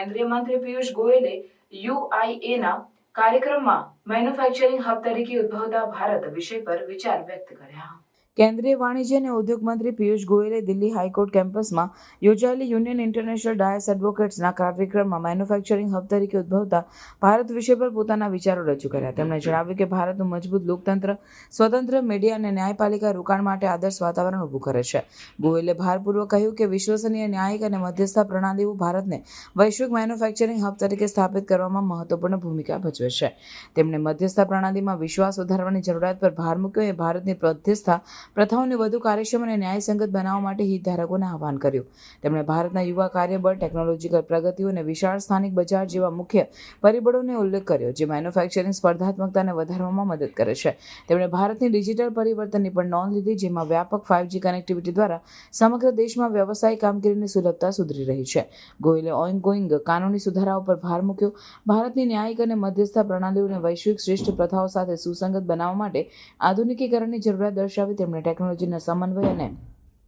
કેન્દ્રીય મંત્રી પિયુષ ગોયલે યુઆઈએના કાર્યક્રમમાં મેન્યુફેક્ચરિંગ હબ તરીકે ઉદ્ભવતા ભારત વિષય પર વિચાર વ્યક્ત કર્યા. કેન્દ્રીય વાણિજ્ય અને ઉદ્યોગ મંત્રી પિયુષ ગોયલે દિલ્હી હાઈકોર્ટ કેમ્પસમાં યોજાયેલી યુનિયન ઇન્ટરનેશનલ ડાયસ એડવોકેટ્સના કાર્યક્રમમાં મેન્યુફેક્ચરિંગ હબ તરીકે ઉદ્ભવતા ભારત વિષય પર પોતાના વિચારો રજૂ કર્યા. તેમણે જણાવ્યું કે ભારતનું મજબૂત લોકતંત્ર, સ્વતંત્ર મીડિયા અને ન્યાયપાલિકા રોકાણ માટે આદર્શ વાતાવરણ ઊભું કરે છે. ગોયલે ભારપૂર્વક કહ્યું કે વિશ્વસનીય, ન્યાયિક અને મધ્યસ્થા પ્રણાલીઓ ભારતને વૈશ્વિક મેન્યુફેક્ચરિંગ હબ તરીકે સ્થાપિત કરવામાં મહત્વપૂર્ણ ભૂમિકા ભજવે છે. તેમણે મધ્યસ્થા પ્રણાલીમાં વિશ્વાસ વધારવાની જરૂરિયાત પર ભાર મૂક્યો. એ ભારતની મધ્યસ્થતા પ્રથાઓને વધુ કાર્યક્ષમ અને ન્યાયસંગત બનાવવા માટે હિતધારકોને આહવાન કર્યું. તેમણે ભારતના યુવા કાર્યબળ ટેકનોલોજીકલ પ્રગતિઓ અને વિશાળ સ્થાનિક બજાર જેવા મુખ્ય પરિબળોને ઉલ્લેખ કર્યો, જે મેન્યુફેક્ચરિંગ સ્પર્ધાત્મકતાને વધારવામાં મદદ કરે છે. તેમણે ભારતની ડિજિટલ પરિવર્તનની પણ નોંધ લીધી, જેમાં વ્યાપક ફાઇવજી કનેક્ટિવિટી દ્વારા સમગ્ર દેશમાં વ્યવસાયિક કામગીરીની સુલભતા સુધરી રહી છે. ગોયલે ઓઇંગ ગોઈંગ કાનૂની સુધારાઓ પર ભાર મૂક્યો. ભારતની ન્યાયિક અને મધ્યસ્થા પ્રણાલીઓને વૈશ્વિક શ્રેષ્ઠ પ્રથાઓ સાથે સુસંગત બનાવવા માટે આધુનિકીકરણની જરૂરિયાત દર્શાવી તેમણે ટેકનોલોજીના સમન્વય અને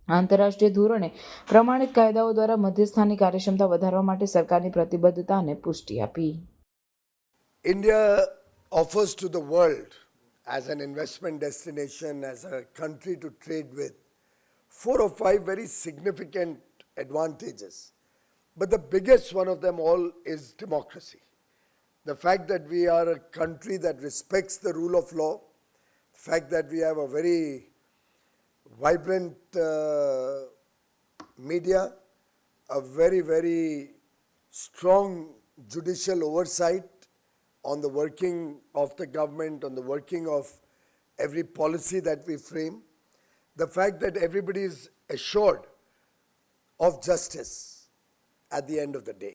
આંતરરાષ્ટ્રીય ધોરણે પ્રમાણિત કાયદાઓ દ્વારા મધ્યસ્થાની કાર્યક્ષમતા વધારવા માટે સરકારની પ્રતિબદ્ધતાને પુષ્ટિ આપી offers to the world as an investment destination, as a country to trade with, four or five very significant advantages. But the biggest one of them all is democracy. The fact that we are a country that respects the rule of law, the fact that we have a very vibrant uh, media, a very, very strong judicial oversight on the working of the government, on the working of every policy that we frame, the fact that everybody is assured of justice at the end of the day.